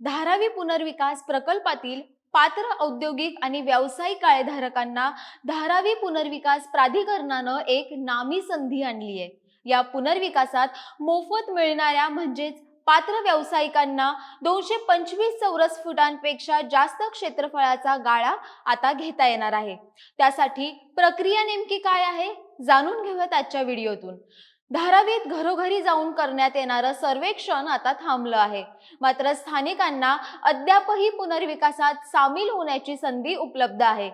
धारावी पुनर्विकास प्रकल्पातील पात्र औद्योगिक आणि व्यावसायिक काळेधारकांना धारावी पुनर्विकास प्राधिकरणानं एक नामी संधी आणली आहे. या पुनर्विकासात मोफत मिळणाऱ्या म्हणजेच पात्र व्यावसायिकांना दोनशे पंचवीस चौरस फुटांपेक्षा जास्त क्षेत्रफळाचा गाळा आता घेता येणार आहे. त्यासाठी प्रक्रिया नेमकी काय आहे? जाणून घेऊयात आजच्या व्हिडिओतून. धारावीत घरोघरी जाऊन करण्यात येणारं सर्वेक्षण आता थांबलं आहे. मात्र स्थानिकांना अद्यापही पुनर्विकासात सामील होण्याची संधी उपलब्ध आहे.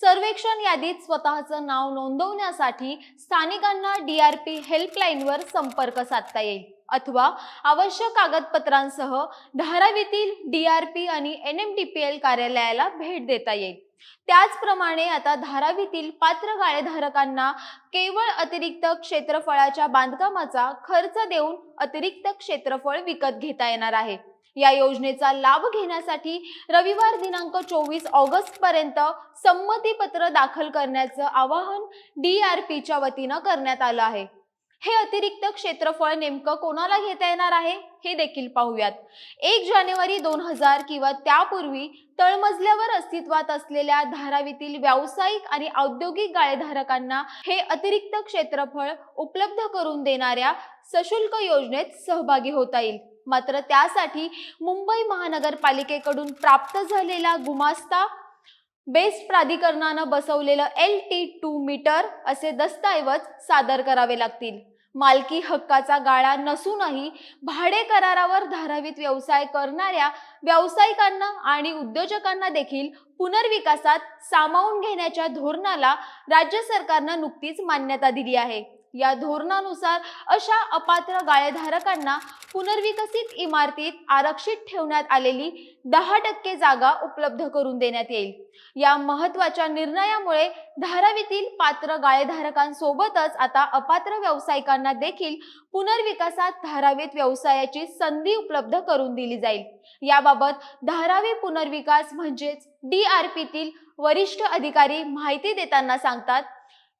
सर्वेक्षण यादीत स्वतःचं नाव नोंदवण्यासाठी स्थानिकांना डीआरपी हेल्पलाईनवर संपर्क साधता येईल. अथवा आवश्यक कागदपत्रांसह धारावीतील डीआरपी आणि N M D P L कार्यालयाला भेट देता येईल. त्याचप्रमाणे आता धारावीतील पात्र गाळेधारकांना केवळ अतिरिक्त क्षेत्रफळाच्या बांधकामाचा खर्च देऊन अतिरिक्त क्षेत्रफळ विकत घेता येणार आहे. या योजनेचा लाभ घेण्यासाठी रविवार दिनांक चोवीस ऑगस्ट पर्यंत संमतीपत्र दाखल करण्याचं आवाहन डी आर पीच्या वतीनं करण्यात आलं आहे. हे अतिरिक्त क्षेत्रफळ नेमकं कोणाला घेता येणार आहे हे देखील पाहूयात. एक जानेवारी दोन हजार किंवा त्यापूर्वी तळमजल्यावर अस्तित्वात असलेल्या धारावीतील व्यावसायिक आणि औद्योगिक गाळेधारकांना हे अतिरिक्त क्षेत्रफळ उपलब्ध करून देणाऱ्या सशुल्क योजनेत सहभागी होता येईल. मात्र त्यासाठी मुंबई महानगरपालिकेकडून प्राप्त झालेला गुमास्ता बेस्ट प्राधिकरणानं बसवलेलं एल टी टू मीटर असे दस्तऐवज सादर करावे लागतील. मालकी हक्काचा गाळा नसूनही भाडे करारावर धारावीत व्यवसाय करणाऱ्या व्यावसायिकांना आणि उद्योजकांना देखील पुनर्विकासात सामावून घेण्याच्या धोरणाला राज्य सरकारनं नुकतीच मान्यता दिली आहे. या धोरणानुसार अशा अपात्र गाळेधारकांना पुनर्विकसित इमारतीत आरक्षित ठेवण्यात आलेली दहा टक्के जागा उपलब्ध करून देण्यात येईल. या महत्त्वाच्या निर्णयामुळे धारावीतील पात्र गाळेधारकांसोबतच आता अपात्र व्यावसायिकांना देखील पुनर्विकासात धारावीत व्यवसायाची संधी उपलब्ध करून दिली जाईल. याबाबत धारावी पुनर्विकास म्हणजेच डी आर पीतील वरिष्ठ अधिकारी माहिती देताना सांगतात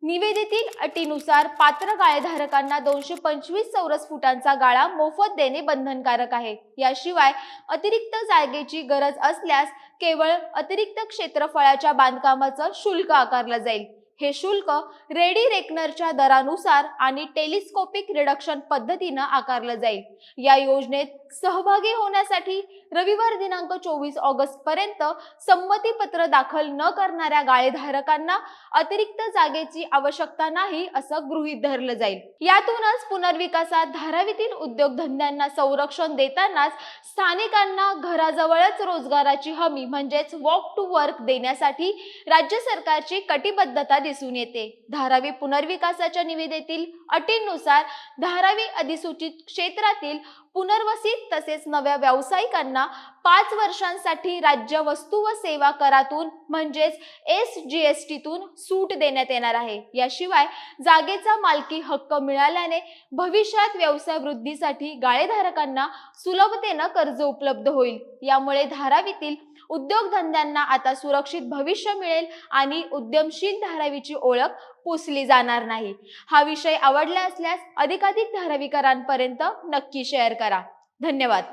निवेदितील अटीनुसार पात्र गाळेधारकांना दोनशे पंचवीस चौरस फुटांचा गाळा मोफत देणे बंधनकारक आहे. याशिवाय अतिरिक्त जागेची गरज असल्यास केवळ अतिरिक्त क्षेत्रफळाच्या बांधकामाचं शुल्क आकारलं जाईल. हे शुल्क रेडी रेकनरच्या दरानुसार आणि टेलिस्कोपिक रिडक्शन पद्धतीनं आकारलं जाईल. या योजनेत सहभागी होण्यासाठी रविवार दिनांक चोवीस ऑगस्ट पर्यंत संमतीपत्र दाखल न करणाऱ्या गाळेधारकांना अतिरिक्त जागेची आवश्यकता नाही असं गृहीत धरलं जाईल. यातूनच पुनर्विकासात धारावीतील उद्योगधंद्यांना संरक्षण देतानाच स्थानिकांना घराजवळच रोजगाराची हमी म्हणजेच वॉक टू वर्क देण्यासाठी राज्य सरकारची कटिबद्धता दिसून येते. धारावी पुनर्विकासाच्या निविदेतील अटींनुसार धारावी अधिसूचित क्षेत्रातील पुनर्वसित तसेच नव्या व्यावसायिकांना पाच वर्षांसाठी राज्य वस्तू व सेवा करातून म्हणजेच एस जी एस टीतून सूट देण्यात येणार आहे. याशिवाय जागेचा मालकी हक्क मिळाल्याने भविष्यात व्यवसाय वृद्धीसाठी गाळेधारकांना सुलभतेनं कर्ज उपलब्ध होईल. यामुळे धारावीतील उद्योगधंद्यांना आता सुरक्षित भविष्य मिळेल आणि उद्यमशील धारावी धारावीची ओळख पुसली जाणार नाही. हा विषय आवडला असल्यास अधिकाधिक धारावीकरांपर्यंत नक्की शेअर करा. धन्यवाद.